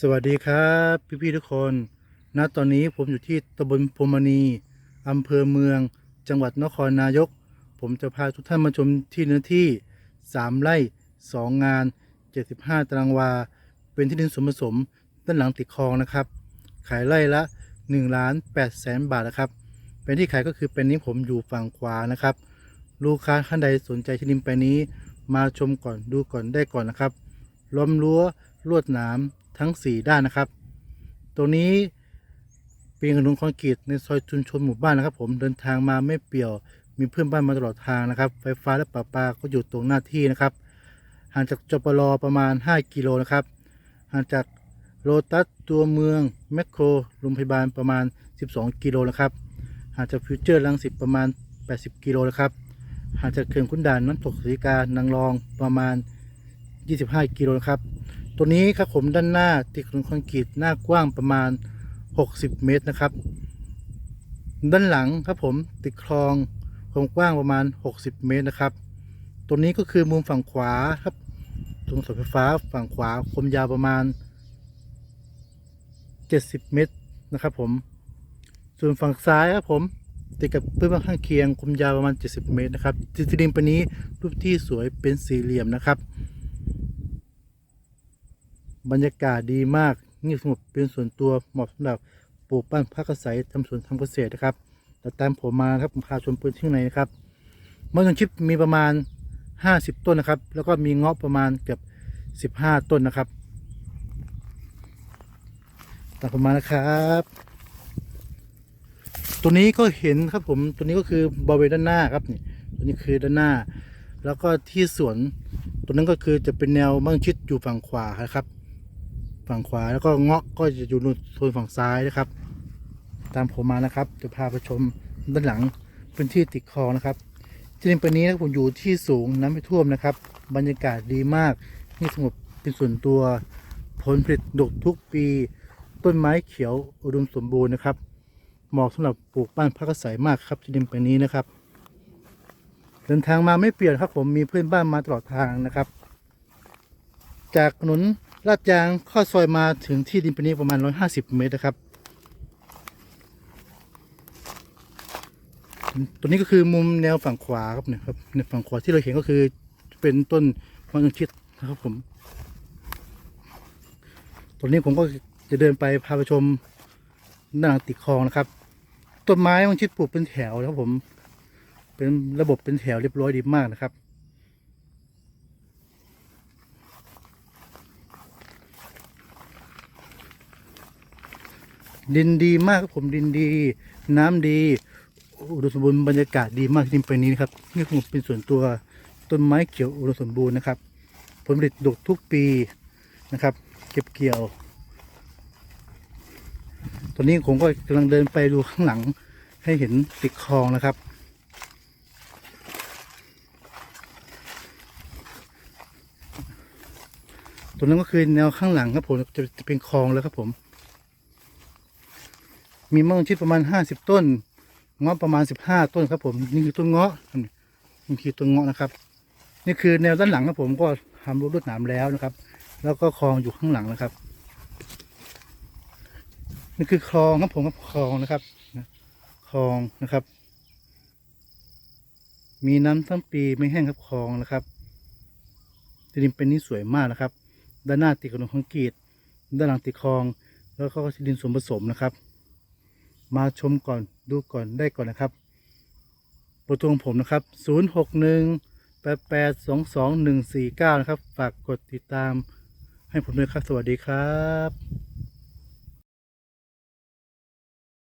สวัสดีครับพี่พี่ๆทุกคน ณ ตอนนี้ผมอยู่ที่ตำบลพรมณีอำเภอเมือง จังหวัดนครนายก ผมจะพาทุกท่านมาชมที่เนื้อที่ 3 ไร่ 2 งาน 75 ตารางวา เป็นที่ดินสมผสมด้านหลังติดคลองนะครับ ขายไร่ละ1ล้าน8แสนบาทนะครับ เป็นที่ขายก็คือเป็นนี้ผมอยู่ฝั่งขวานะครับ ลูกค้าท่านใดสนใจที่ดินแปลงนี้ มาชมก่อนดูก่อนได้ก่อนนะครับล้อมรั้วลวดหนาม ทั้ง 4 ด้านนะครับตรงนี้เป็นถนนคอนกรีตในซอยชุมชนหมู่บ้านนะครับ ผมเดินทางมาไม่เปี่ยว มีเพื่อนบ้านมาตลอดทางนะครับ ไฟฟ้าและประปาก็อยู่ตรงหน้าที่นะครับ ห่างจากจปรประมาณ 5 กิโลนะครับ ห่างจากโลตัสตัวเมืองแมคโครโรงพยาบาลประมาณ 12 กิโลนะครับ ห่างจากฟิวเจอร์ลังสิตประมาณ 80 กิโลนะครับ ห่างจากเขื่อนขุนด่านน้ำตกสีกานางรองประมาณ 25 กิโลนะครับ ตัวนี้ครับผมด้านหน้าติดถนนคอนกรีตหน้ากว้างประมาณ 60 เมตรนะครับ ด้านหลังครับผมติดคลองความกว้างประมาณ 60 เมตรนะครับ ตัวนี้ก็คือมุมฝั่งขวาครับตรงเสาไฟฟ้าฝั่งขวาความยาวประมาณ 70 เมตรนะครับผม ส่วนฝั่งซ้ายครับผมติดกับพื้นบ้านข้างเคียงความยาวประมาณ 70 เมตรนะครับที่ดินปนี้รูปที่สวยเป็นสี่เหลี่ยมนะครับ บรรยากาศดีมากเงียบสงบเป็นส่วนตัวเหมาะสำหรับปลูกบ้านพักอาศัยทำสวนทำเกษตรนะครับแต่ตามผมมาครับผมพาชมพื้นที่ข้างในนะครับมะยงชิดมีประมาณ 50 ต้นนะครับ แล้วก็มีเงาะประมาณเกือบ15 ต้นนะครับตามผมมานะครับ ตัวนี้ก็เห็นครับผมตัวนี้ก็คือบริเวณด้านหน้าครับนี่ตัวนี้คือด้านหน้า แล้วก็ที่สวนตัวนั้นก็คือจะเป็นแนวมังชิดอยู่ฝั่งขวานะครับ ฝั่งขวาแล้วก็เงาะก็จะอยู่โซนฝั่งซ้ายนะครับ ตามผมมานะครับจะพาไปชมด้านหลังพื้นที่ติดคลองนะครับที่ดินแปลงนี้นะผมอยู่ที่สูงน้ำไม่ท่วมนะครับ บรรยากาศดีมากนี่สงบเป็นส่วนตัวผลผลิตดกทุกปี ต้นไม้เขียวอุดมสมบูรณ์นะครับเหมาะสำหรับปลูกบ้านพักอาศัยมากครับที่ดินแปลงนี้นะครับ เดินทางมาไม่เปลี่ยนครับผมมีเพื่อนบ้านมาตลอดทางนะครับ จากถนน ลาดยางเข้อซอยมาถึงที่ดินปนี้ประมาณ 150 เมตรนะครับ ตัวนี้ก็คือมุมแนวฝั่งขวาครับเนี่ยครับในฝั่งขวาที่เราเห็นก็คือเป็นต้นมะยงชิดนะครับผม ตัวนี้ผมก็จะเดินไปพาไปชมหน้าติดคลองนะครับต้นไม้มะยงชิดปลูกเป็นแถวนะครับผม เป็นระบบเป็นแถวเรียบร้อยดีมากนะครับ ดินดีมากครับผมดินดี น้ำดีอุดมสมบูรณ์บรรยากาศดีมากจริงไปนี้นะครับนี่คงเป็นส่วนตัวต้นไม้เขียวอุดมสมบูรณ์นะครับ ผลผลิตดกทุกปีนะครับ เก็บเกี่ยว ตอนนี้ผมก็กำลังเดินไปดูข้างหลังให้เห็นติดคลองนะครับตัวนั้นก็คือแนวข้างหลังครับผมจะเป็นคลองแล้วครับผม มีมะม่วงชิดประมาณห้าสิบต้นเงาะประมาณสิบห้าต้นครับผมนี่คือต้นเงาะนี่คือต้นเงาะนะครับ นี่คือแนวด้านหลังครับผมก็ทำรูรวดหนามแล้วนะครับ แล้วก็คลองอยู่ข้างหลังนะครับ นี่คือคลองครับผมครับคลองนะครับคลองนะครับ มีน้ำทั้งปีไม่แห้งครับคลองนะครับดินเป็นนี่สวยมากนะครับ ด้านหน้าติดกับถนนคอนกรีตด้านหลังติดคลอง แล้วก็ดินส่วนผสมนะครับ มาชมก่อนดูก่อนได้ก่อนนะครับเบอร์โทรของผมนะครับ 061 88 22 149 นะครับ ฝากกดติดตามให้ผมด้วยครับ สวัสดีครับ